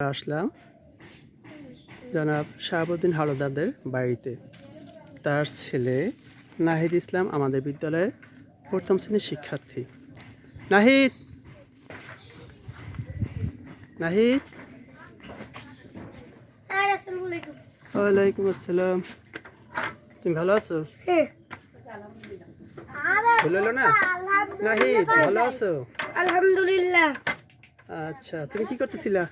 আসলাম। জনাব শাহাবুদ্দিন হালদারদের বাড়িতে। তার ছেলে নাহিদ ইসলাম আমাদের বিদ্যালয়ের প্রথম শ্রেণির শিক্ষার্থী। নাহিদ! নাহিদ! ওয়ালাইকুম আসসালাম। তুমি ভালো আছো? ভুল হলো না? নাহিদ ভালো আছো? আলহামদুলিল্লাহ। আচ্ছা তুমি কি করতেছিলা?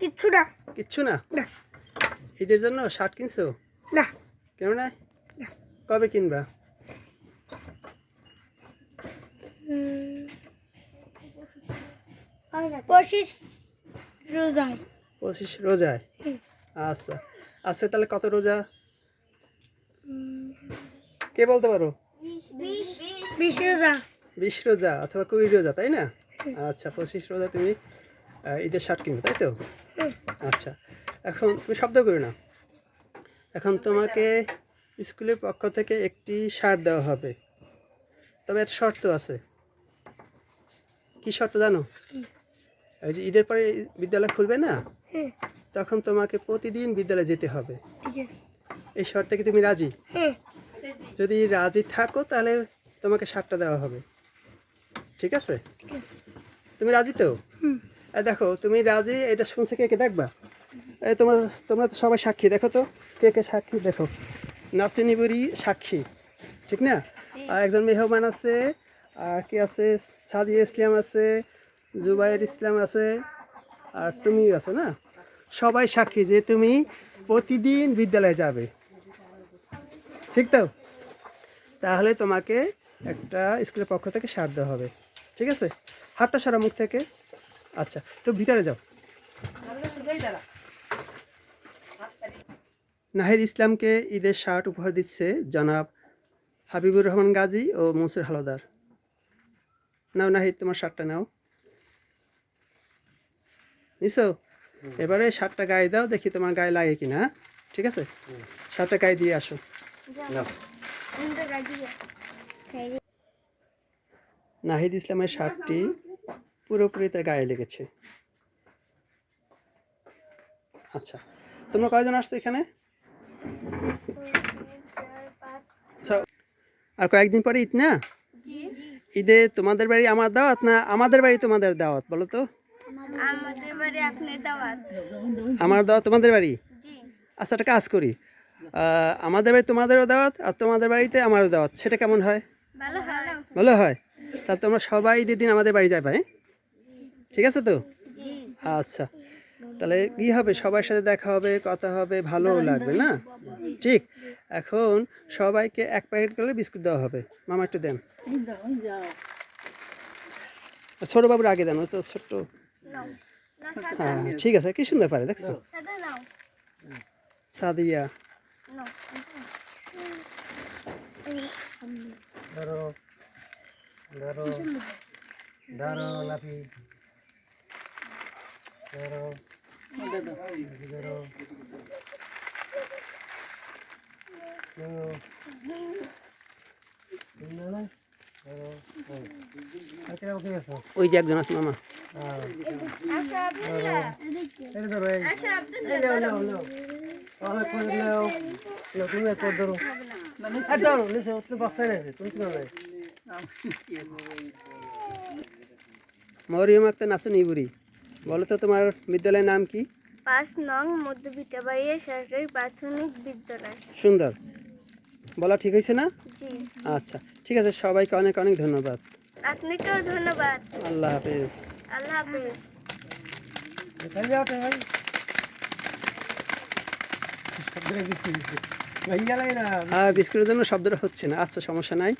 কিচ্ছু না। কিচ্ছু না? না। ঈদের জন্য শার্ট কিনছো? না। কেন না। কবে কিনবা? পঁচিশ রোজায়। পঁচিশ রোজায়? আচ্ছা। আচ্ছা তাহলে কত রোজা? কে বলতে পারো? বিশ রোজা। বিশ রোজা অথবা কুড়ি রোজা তাই না? আচ্ছা পঁচিশ রোজা তুমি ঈদের শার্ট কিনবে তাই তো? আচ্ছা এখন তুমি শব্দ করো না। এখন তোমাকে স্কুলের পক্ষ থেকে একটি শার্ট দেওয়া হবে। তবে একটা শর্ত আছে। কি শর্ত জানো? ওই যে ঈদের পরে বিদ্যালয় খুলবে না? হ্যাঁ। তখন তোমাকে প্রতিদিন বিদ্যালয়ে যেতে হবে। এই শর্তে কি তুমি রাজি? হ্যাঁ। যদি রাজি থাকো তাহলে তোমাকে শার্টটা দেওয়া হবে। ঠিক আছে? তুমি রাজি তো? দেখো তুমি রাজি? এটা শুনছে কে কে দেখবা? এই তোমার তোমরা তো সবাই সাক্ষী দেখো তো। কে কে সাক্ষী দেখো। নাসিনী বুড়ি সাক্ষী ঠিক না? আর একজন মেহমান আছে আর কে আছে? সাদিয়া ইসলাম আছে জুবাইর ইসলাম আছে আর তুমিও আছো না? সবাই সাক্ষী যে তুমি প্রতিদিন বিদ্যালয়ে যাবে। ঠিক তো? তাহলে তোমাকে একটা স্কুলের পক্ষ থেকে সার দেওয়া হবে। ঠিক আছে? হাতটা সারা মুখ থেকে। আচ্ছা তো ভিতরে যাও। নাহিদ ইসলামকে ঈদের শার্ট উপহার দিচ্ছে জনাব হাবিবুর রহমান গাজী ও মনসুর হালদার। নাও নাহিদ তোমার শার্টটা নাও। নিছো? এবারে শার্টটা গায়ে দাও দেখি তোমার গায়ে লাগে কিনা? ঠিক আছে? শার্টটা গায়ে দিয়ে আসো। নাহিদ ইসলামের শার্টটি পুরোপুরি তার গায়ে লেগেছে। আচ্ছা তোমরা কয়জন আসছো এখানে? আচ্ছা আর কয়েকদিন পরে ঈদ না? ঈদে তোমাদের বাড়ি আমার দাওয়াত না আমাদের বাড়ি তোমাদের দাওয়াত বলো তো? আমার দাওয়াত তোমাদের বাড়ি? আচ্ছা একটা কাজ করি। আমাদের বাড়ি তোমাদেরও দাওয়াত আর তোমাদের বাড়িতে আমারও দাওয়াত সেটা কেমন হয়। ভালো হয়? তা তোমরা সবাই ঈদের দিন আমাদের বাড়ি যাবে হ্যাঁ? ঠিক আছে তো? আচ্ছা। তাহলে কি হবে? সবার সাথে দেখা হবে কথা হবে ভালোও লাগবে না? ঠিক। এখন সবাইকে এক প্যাকেট করে বিস্কুট দেওয়া হবে। মামা একটু দেন। ছোট বাবুর আগে দেন তো ছোট্ট। হ্যাঁ হ্যাঁ, ঠিক আছে। কি সুন্দর পারে দেখছ? সাদিয়া। ধরো ধরো ধরো লাফি। ধরো ওকে আছে ওই যে একজন আছে, মামা। তুমি একবার ধরো নিচে তুমি বাচ্চাই রয়েছে তুমি কি নাই মরিয়ম আক্তার নাচুন ইবুরি বলো তো তোমার বিদ্যালয়ের নাম কি? পাঁচ নং মধ্যবিটাবাড়িয়া সরকারি প্রাথমিক বিদ্যালয়। সুন্দর। বলা ঠিক হয়েছে না? আচ্ছা ঠিক আছে সবাইকে অনেক অনেক ধন্যবাদ। আপনাকেও ধন্যবাদ। আল্লাহ হাফেজ। আল্লাহ হাফেজ। হ্যাঁ বিস্কুটের জন্য শব্দটা হচ্ছে না। আচ্ছা সমস্যা নাই।